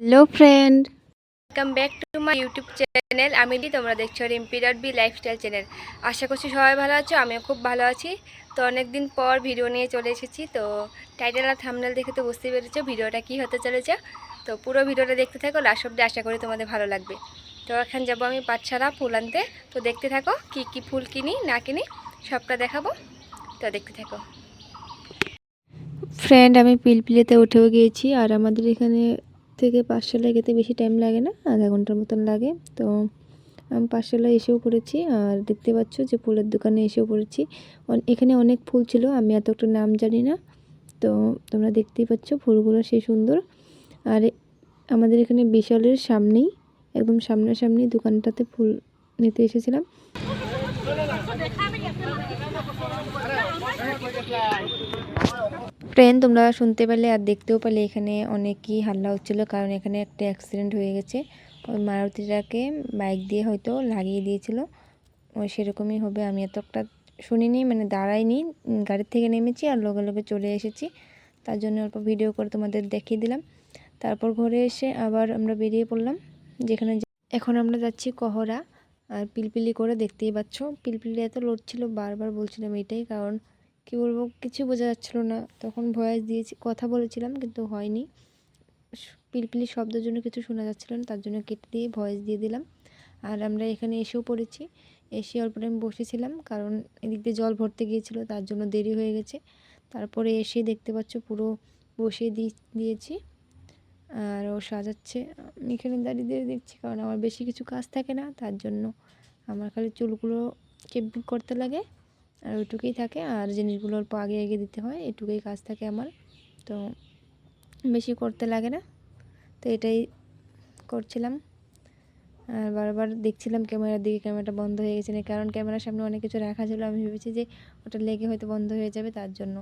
Hello friend welcome back to my YouTube channel আমি দি তোমরা দেখছ Rimpi dot B lifestyle channel আশা করছি সবাই ভালো আছো আমিও খুব ভালো আছি। তো অনেক দিন পর ভিডিও নিয়ে চলে এসেছি। তো টাইটেল আর থামনেল দেখে তো বুঝতে পেরেছ ভিডিওটা কি হতে চলেছে। তো পুরো ভিডিওটা দেখতে থাকো লাস্ট অব্দি আশা করি তোমাদের ভালো লাগবে। তো এখন যাব আমি পাঠশালা ফুল আনতে। তো দেখতে থাকো কি কি ফুল কিনি না কিনি সবটা দেখাবো। তো দেখতে থাকো। ফ্রেন্ড আমি পিলপিলিতে উঠেও গিয়েছি আর আমাদের এখানে থেকে পাঠশালায় যেতে বেশি টাইম লাগে না আধা ঘণ্টার মতন লাগে তো আমি পাঠশালায় এসেও পড়েছি আর দেখতে পাচ্ছ যে ফুলের দোকানে এসেও পড়েছি এখানে অনেক ফুল ছিল আমি এত একটা নাম জানি না তো তোমরা দেখতেই পাচ্ছ ফুলগুলো সে সুন্দর আর আমাদের এখানে বিশালের সামনেই একদম সামনাসামনি দোকানটাতে ফুল নিতে এসেছিলাম ফ্রেন্ড তোমরা শুনতে পেলে আর দেখতেও পেলে এখানে অনেকই হাল্লা হচ্ছিল, কারণ এখানে একটা অ্যাক্সিডেন্ট হয়ে গেছে। ওই মারুতিটাকে বাইক দিয়ে হয়তো লাগিয়ে দিয়েছিল। ওই সেরকমই হবে, আমি এত একটা শুনিনি মানে দাঁড়াইনি, গাড়ির থেকে নেমেছি আর লগে লগে চলে এসেছি। তার জন্য অল্প ভিডিও করে তোমাদের দেখিয়ে দিলাম। তারপর ঘরে এসে আবার আমরা বেরিয়ে পড়লাম, যেখানে এখন আমরা যাচ্ছি কহরা। আর পিলপিলি করে দেখতেই পাচ্ছ পিলপিলি এত লড়ছিল বারবার বলছিলাম এটাই কারণ কি বলব, কিছু বোঝা যাচ্ছিল না। তখন ভয়েস দিয়েছি, কথা বলেছিলাম কিন্তু হয়নি। পিলপিলি শব্দের জন্য কিছু শোনা যাচ্ছিল না, তার জন্য কেটে দিয়ে ভয়েস দিয়ে দিলাম। আর আমরা এখানে এসেও পড়েছি। এসে অল্প টাইম বসেছিলাম, কারণ এদিক দিয়ে জল ভরতে গিয়েছিল, তার জন্য দেরি হয়ে গেছে। তারপরে এসে দেখতে পাচ্ছ পুরো বসিয়ে দিয়ে দিয়েছি। আর ও সাজাচ্ছে। এখানে দাঁড়িয়ে দিয়ে দিচ্ছি কারণ আমার বেশি কিছু কাজ থাকে না, তার জন্য আমার খালি চুলগুলো কেপিং করতে লাগে। আর ওইটুকুই থাকে। আর জিনিসগুলো অল্প আগে আগে দিতে হয়, এটুকুই কাজ থাকে আমার। তো বেশি করতে লাগে না। তো এটাই করছিলাম। আর বারবার দেখছিলাম ক্যামেরার দিকে, ক্যামেরাটা বন্ধ হয়ে গেছে না কারণ ক্যামেরার সামনে অনেক কিছু রাখা ছিল। আমি ভেবেছি যে ওটা লেগে হয়তো বন্ধ হয়ে যাবে তার জন্য।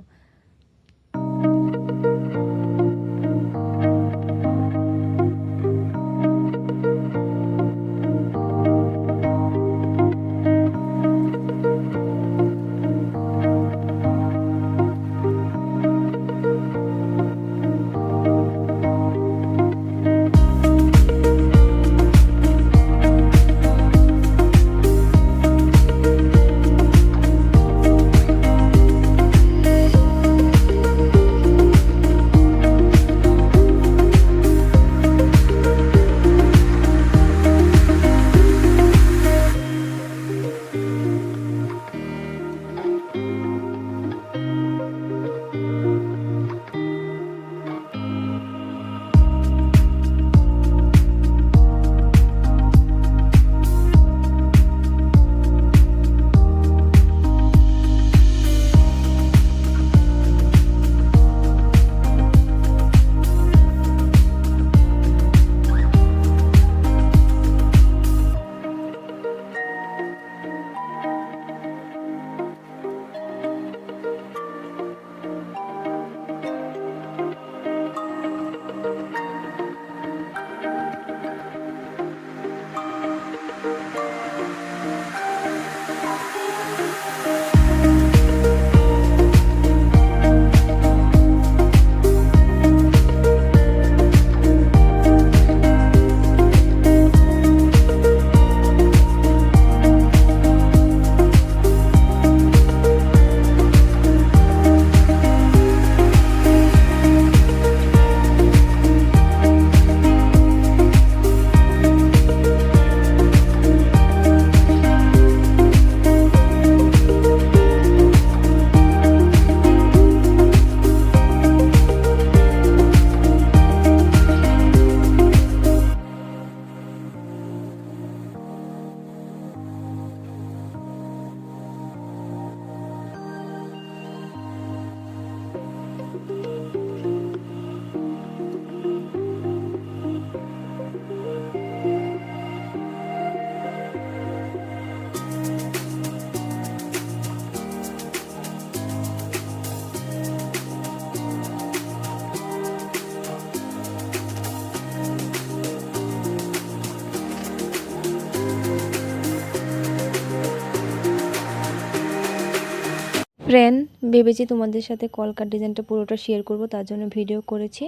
ফ্রেন্ড, ভেবেছি তোমাদের সাথে কলকার ডিজাইনটা পুরোটা শেয়ার করব, তার জন্য ভিডিও করেছি।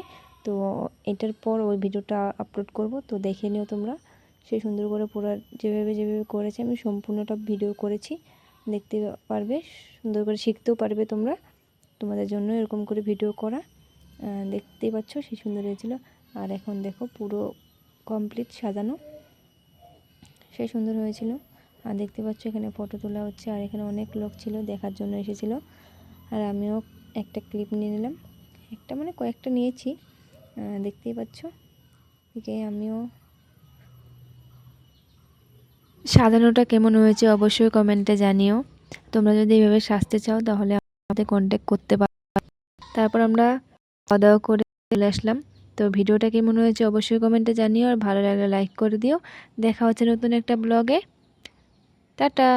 তো এটার পর ওই ভিডিওটা আপলোড করব, তো দেখে নিও তোমরা। সে সুন্দর করে পুরো যেভাবে যেভাবে করেছে, আমি সম্পূর্ণটা ভিডিও করেছি। দেখতে পারবে, সুন্দর করে শিখতেও পারবে তোমরা। তোমাদের জন্য এরকম করে ভিডিও করা। দেখতেই পাচ্ছ, সে সুন্দর হয়েছিল। আর এখন দেখো পুরো কমপ্লিট সাজানো। সে সুন্দর হয়েছিল। আর দেখতে পাচ্ছ এখানে ফটো তোলা হচ্ছে, আর এখানে অনেক লোক ছিল, দেখার জন্য এসেছিল। আর আমিও একটা ক্লিপ নিয়ে নিলাম। একটা মানে কয়েকটা নিয়েছি দেখতেই পাচ্ছ। এদিকে আমিও সাজানোটা কেমন হয়েছে অবশ্যই কমেন্টে জানিও। তোমরা যদি এভাবে সাজতে চাও, তাহলে আমাদের কন্ট্যাক্ট করতে পারো। তারপর আমরা খাওয়া দাওয়া করে চলে আসলাম। তো ভিডিওটা কেমন হয়েছে অবশ্যই কমেন্টে জানিও, আর ভালো লাগলে লাইক করে দিও। দেখা হচ্ছে নতুন একটা ব্লগে টাটা